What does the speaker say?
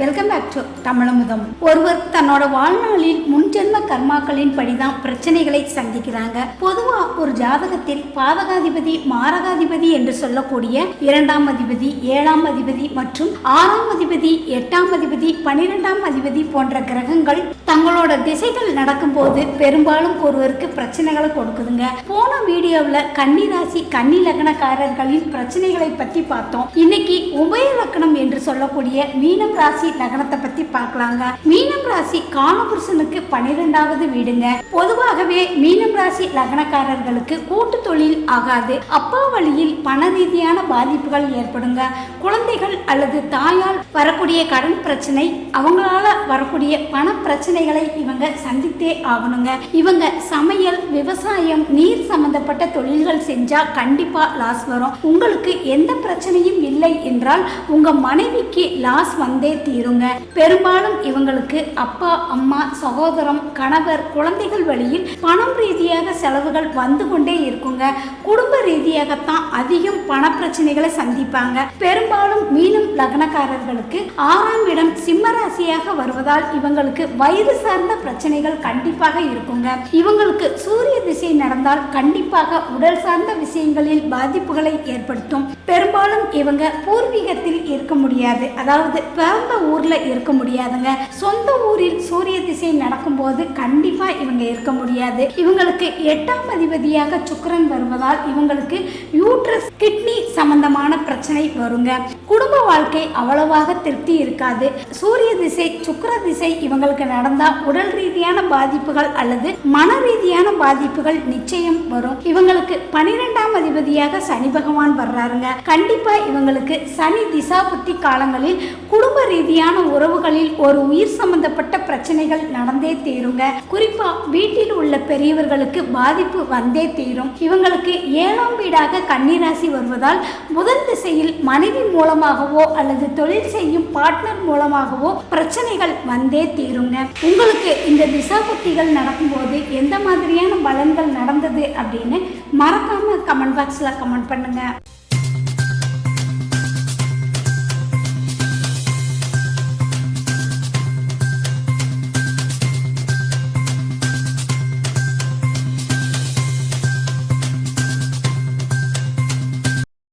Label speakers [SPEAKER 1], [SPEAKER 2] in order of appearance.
[SPEAKER 1] Welcome back to Tamizhamudham ஒருவர் தன்னோட வாழ்நாளில் முன்ஜென்ம கர்மாக்களின் படிதான் பிரச்சனைகளை சந்திக்கிறாங்க. பொதுவா ஒரு ஜாதகத்தில் பாதகாதிபதி மாரகாதிபதி என்று சொல்லக்கூடிய இரண்டாம் அதிபதி ஏழாம் அதிபதி மற்றும் ஆறாம் அதிபதி எட்டாம் அதிபதி பனிரெண்டாம் அதிபதி போன்ற கிரகங்கள் தங்களோட திசைகள் நடக்கும்போது பெரும்பாலும் ஒருவருக்கு பிரச்சனைகளை கொடுக்குதுங்க. போன வீடியோவில் கன்னி ராசி கன்னி லக்னக்காரர்களின் பிரச்சனைகளை பற்றி பார்த்தோம். இன்னைக்கு உபய லக்னம் என்று சொல்லக்கூடிய மீனம் ராசி ராசி லக்னத்தை பற்றி பார்க்கலாங்க. மீனம் ராசி காலபுருஷனுக்கு பன்னிரெண்டாவது வீடுங்க. பொதுவாகவே மீனம் ராசி லக்னக்காரர்களுக்கு கூட்டு தொழில் ஆகாது. அப்பா வழியில் பண ரீதியான பாதிப்புகள் ஏற்படுங்க. குழந்தைகள் அல்லது தாயால் வரக்கூடிய கடன் பிரச்சனை அவங்களால வரக்கூடிய பண பிரச்சனைகளை இவங்க சந்தித்தே ஆகணுங்க. இவங்க சமையல் விவசாயம் நீர் சம்பந்தப்பட்ட தொழில்கள் செஞ்சா கண்டிப்பா லாஸ் வரும். உங்களுக்கு எந்த பிரச்சனையும் இல்லை என்றால் உங்க மனைவிக்கு லாஸ் வந்தே தீருங்க. பெரும்பாலும் இவங்களுக்கு அப்பா அம்மா சகோதரம் கணவர் குழந்தைகள் வழியில் பணம் ரீதியாக செலவுகள் வந்து கொண்டே இருக்குங்க. குடும்ப ரீதியாகத்தான் அதிகம் பண பிரச்சனைகளை சந்திப்பாங்க. பெரும்பாலும் மீனம் லக்னக்காரர்களுக்கு ஆறாம் இடம் சிம்ம ராசியாக வருவதால் இவங்களுக்கு வயது சார்ந்த பிரச்சனைகள் கண்டிப்பாக இருக்குங்க. இவங்களுக்கு சூரிய திசை நடந்தால் கண்டிப்பாக உடல் சார்ந்த விஷயங்களில் பாதிப்புகளை ஏற்படுத்தும். பெரும்பாலும் இவங்க பூர்வீகத்தில் இருக்க முடியாது. அதாவது பிறந்த ஊர்ல இருக்க முடியாதுங்க. சொந்த ஊரில் சூரிய திசை நடக்கும்போது கண்டிப்பா இவங்க இருக்க முடியாது. இவங்களுக்கு எட்டாம் அதிபதியாக சுக்கரன் வருவதால் இவங்களுக்கு யூட்ரஸ் கிட்னி சம்பந்தமான பிரச்சனை வருங்க. குடும்ப வாழ்க்கை அவ்வளவாக திருப்தி இருக்காது. சூரிய திசை சுக்கர திசை இவங்களுக்கு நடந்தா உடல் ரீதியான பாதிப்புகள் அல்லது மன ரீதியான பாதிப்புகள் நிச்சயம் வரும். இவங்களுக்கு பனிரெண்டாம் அதிபதியாக சனி பகவான் வர்றாருங்க. கண்டிப்பா இவங்களுக்கு சனி திசா புத்தி காலங்களில் குடும்ப ரீதியான உறவுகளில் ஒரு உயிர் சம்பந்தப்பட்ட பிரச்சனைகள் நடந்தே தீருங்க. குறிப்பா வீட்டில் உள்ள பெரியவர்களுக்கு பாதிப்பு வந்தே தீரும். இவங்களுக்கு ஏழாம் வீடாக கன்னிராசி வருவதால் முதல் திசையில் மனைவி மூலமாகவோ அல்லது தொழில் செய்யும் பார்ட்னர் மூலமாகவோ பிரச்சனைகள் வந்தே தீருங்க. உங்களுக்கு இந்த திசாபுத்திகள் நடக்கும்போது எந்த மாதிரியான பலன்கள் நடந்தது அப்படின்னு மறக்காம கமெண்ட் பாக்ஸ்ல கமெண்ட் பண்ணுங்க.